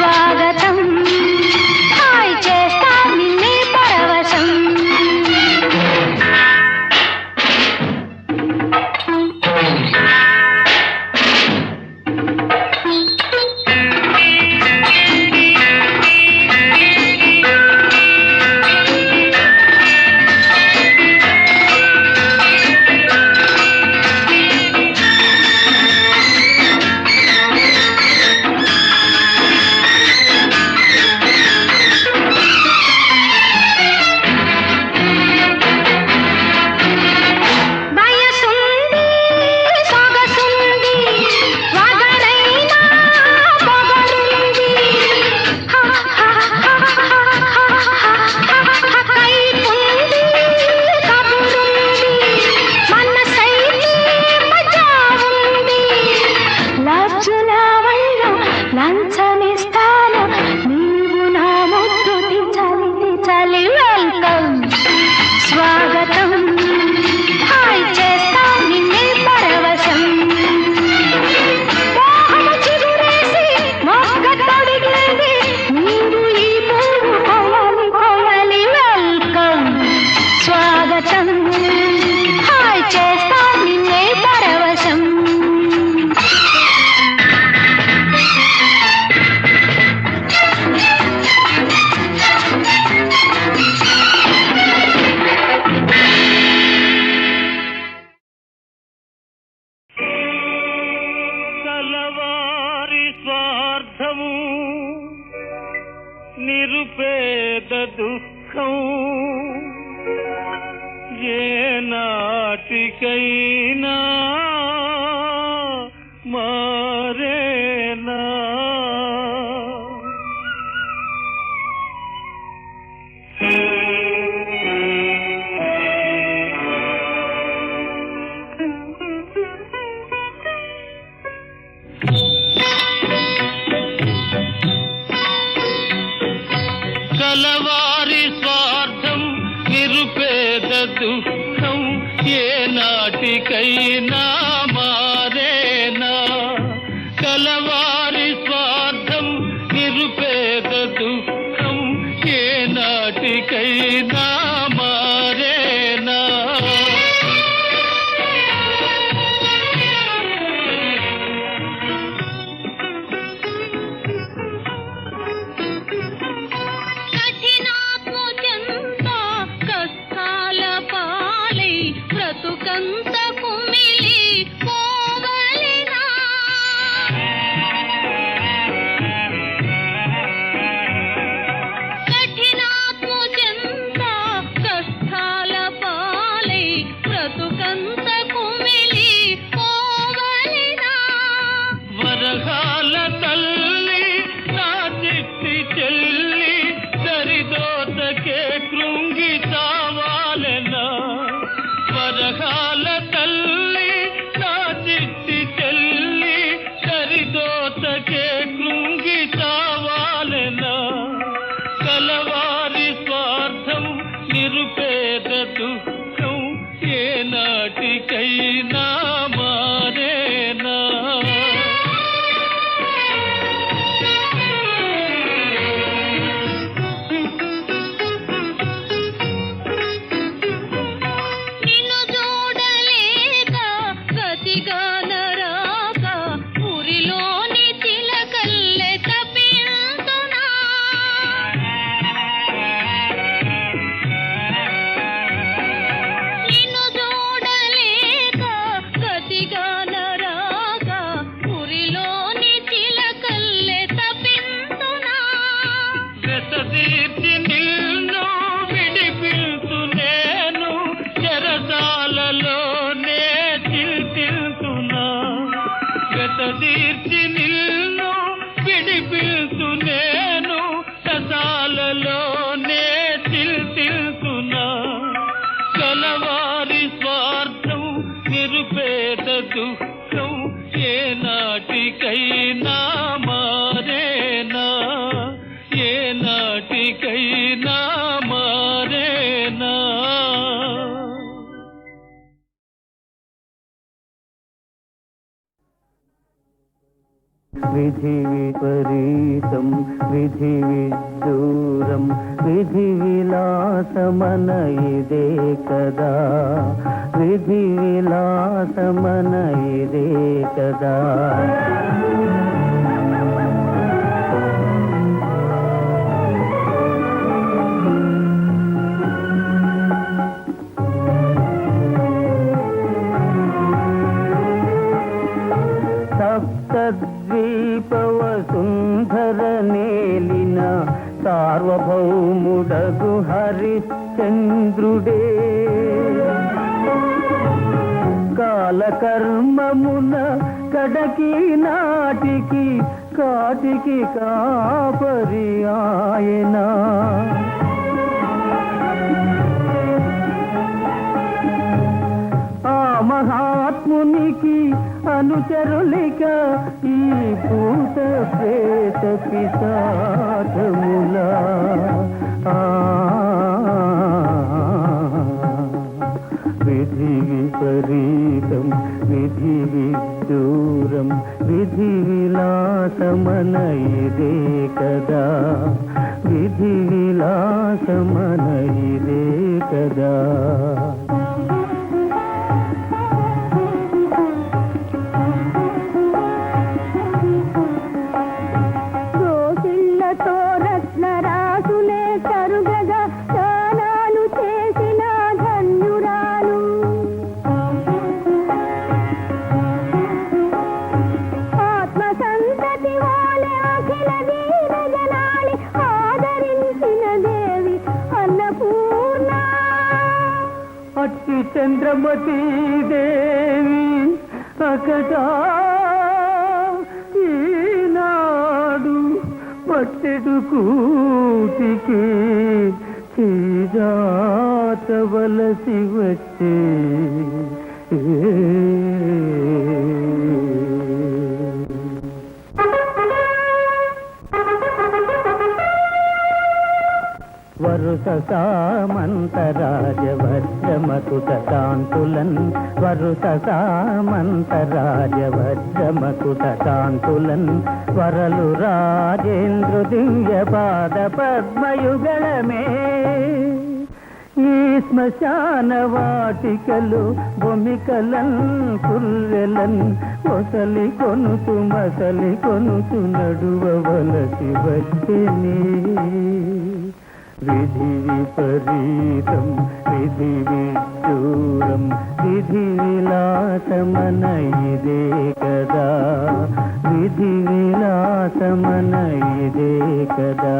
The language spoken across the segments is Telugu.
try. కలవారి స్వార్థం నిరుపేద దుఃఖం ఏ నాటికైనా విధి విదూరం విధి విలాసమన ఇదే కదా విధి విలాసమన ఇదే కదా కాటికి కాపరి ఆయన. ఆ మహాత్మునికి అనుచరులిక ఈ పూత ప్రేత పిశాచముల ఆ, విధి విపరీతం విధి విదూరం విధి విలాసమన ఇదే అట్టి చంద్రమతి దేవి అకట ఈనాడు పట్టెడు కూటికి చీజాతవలసి వచ్చే వరుస సామంతరాజ వజ్రమకుట కాంతులన్ వరుస సామంతరాజ వజ్రమకుట కాంతులన్ వరలు రాజేంద్ర దివ్య పాద పద్మయుగళమే ఈ శ్మశాన వాటికలు భూమికలన్ కుర్రెలన్ మొసలి కొనుతు మసలి కొనుతు నడువవలసి వచ్చేనే. విధి విపరీతం విధి విదూరం విధి విలాసమన ఇదే కదా విధి విలాసమన ఇదే కదా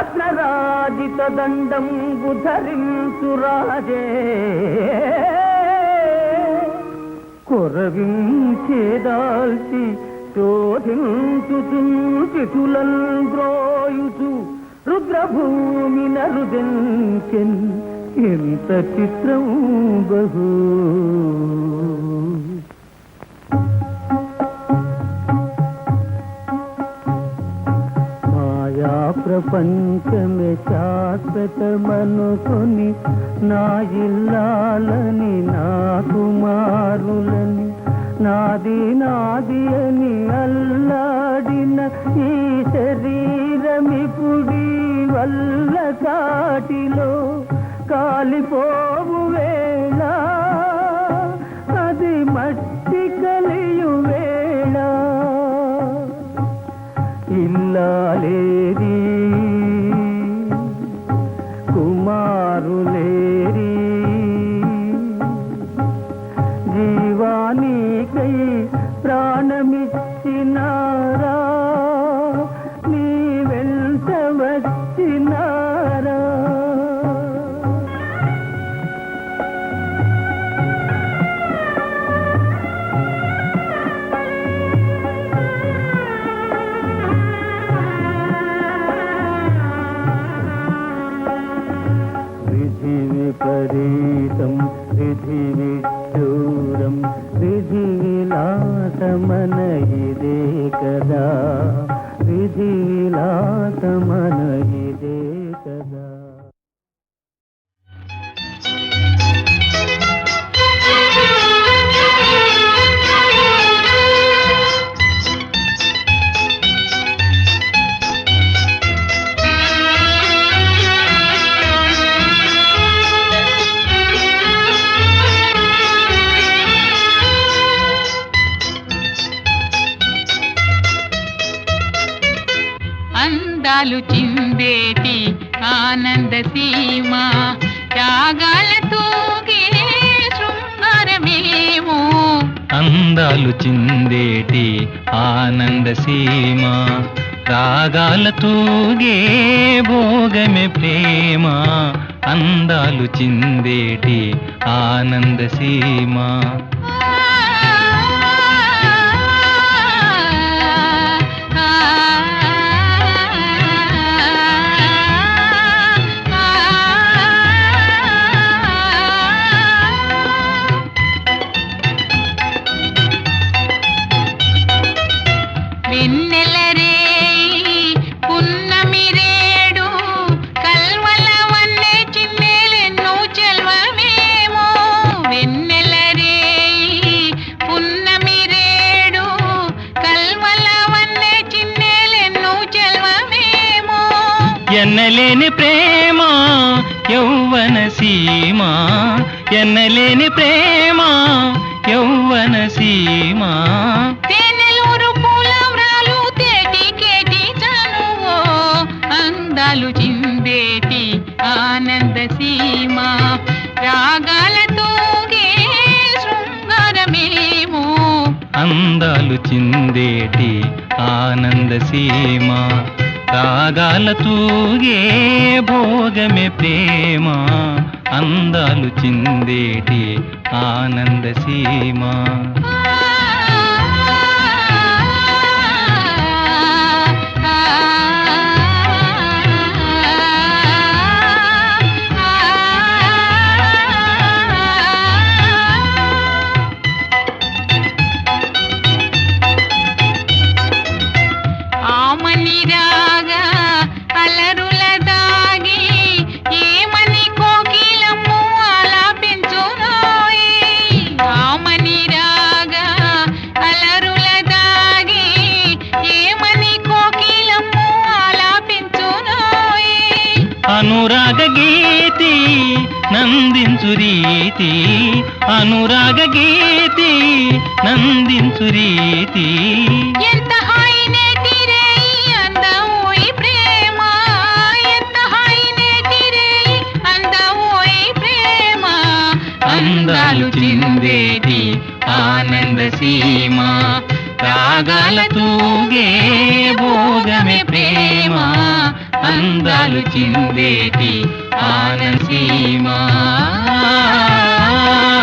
రత్నరాజిత దండం బుధరించురాజే కొరవించేదాల్చి శోధించుతుల్ ద్రోయుచు రుద్రభూమి నరుదెంచెన్ ఎంత చిత్రం బహూ. ప్రపంచమే శాశ్వతమనుకొని నా ఇల్లాలని నా కుమారులని నాది నాది అని అల్లాడిన ఈ శరీరమిపుడి వల్ల కాటిలో కాలిపోవు వేళ. అది మట్టి కలియు వేళ. ఇల్లాలే ರ అందాలు చిందేటి ఆనంద సీమ? రాగాల భోగమే ప్రేమ. అందాలు చిందేటి ఆనంద రాగాలు చిందేటి ఆనంద సీమ. రాగాలతో శృంగారమేమో. అందాలు చిందేటి ఆనంద సీమ. రాగాల తూగే భోగమే ప్రేమ. అందాలు చిందేటి ఆనంద సీమా. రీతి అనురాగ గీతి నందించు రీతి. ఎంత హాయినే తిరేయి అందమోయి ప్రేమ ఎంత హాయినే తిరేయి అందమోయి ప్రేమ. అందాలు చిందేటి ఆనంద సీమ రాగాల తూగే భోగమే ప్రేమ. అందాలు అందాలు చిందేటి ఆనంద సీమా. Bye.